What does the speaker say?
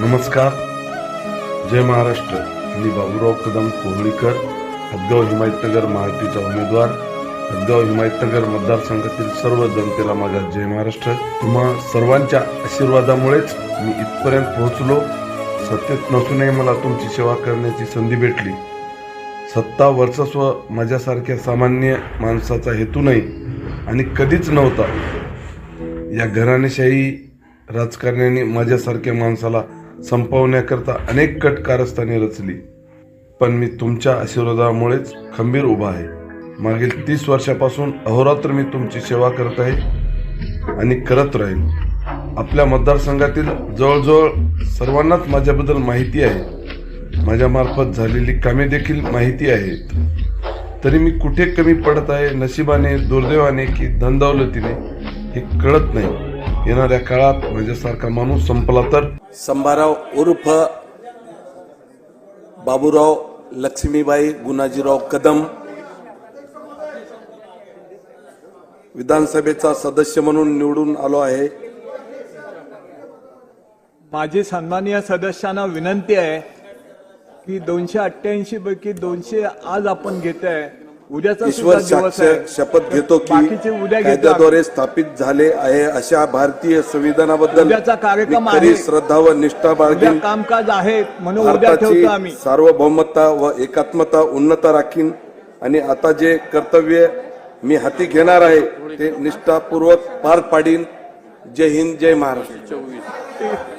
नमस्कार. जय महाराष्ट्र. मी बाबूराव कदम कोहळीकर हदगाव हिमायतनगर महायुतीचा उमेदवार हदगाव हिमायतनगर मतदारसंघातील सर्व जनतेला माझा जय महाराष्ट्र. तुम्हा सर्वांच्या आशीर्वादामुळेच मी इथपर्यंत पोहोचलो. सत्तेत नसूनही मला तुमची सेवा करण्याची संधी भेटली. सत्ता वर्चस्व माझ्यासारख्या सामान्य माणसाचा हेतू नाही आणि कधीच नव्हता. या घराणेशाही राजकारण्याने माझ्यासारख्या माणसाला संपवण्याकरता अनेक कट कारस्थाने रचली. पण मी तुमच्या आशीर्वादामुळेच खंबीर उभा आहे. मागील तीस वर्षापासून अहोरात्र मी तुमची सेवा करत आहे आणि करत राहील आपल्या मतदारसंघातील जवळजवळ सर्वांनाच माझ्याबद्दल माहिती आहे. माझ्यामार्फत झालेली कामे देखील माहिती आहेत. तरी मी कुठे कमी पडत आहे नशिबाने दुर्दैवाने की धनदौलतीने हे कळत नाही. येणाऱ्या काळात माझ्यासारखा माणूस संपला तर? संभाराव उर्फ बाबूराव लक्ष्मीबाई गुणाजीराव कदम विधानसभेचा सदस्य म्हणून निवडून आलो आहे. माझी सन्माननीय सदस्यांना विनंती आहे की दोनशे अठ्ठ्याऐंशी पैकी दोनशे आज आपण घेत आहे ईश्वर सुद्धा दिवस साक्ष आहे. शपथ घेतो की कायद्याद्वारे स्थापित झाले आहे अशा भारतीय संविधानाबद्दल कार्यक्रम. श्रद्धा व निष्ठा बाळगीन. कामकाज आहे म्हणून उद्या भारताची ठेवतो आम्ही. सार्वभौमता व एकात्मता उन्नत राखीन. आणि आता जे कर्तव्य मी हाती घेणार आहे ते निष्ठापूर्वक पार पाडीन. जय हिंद जय महाराष्ट्र.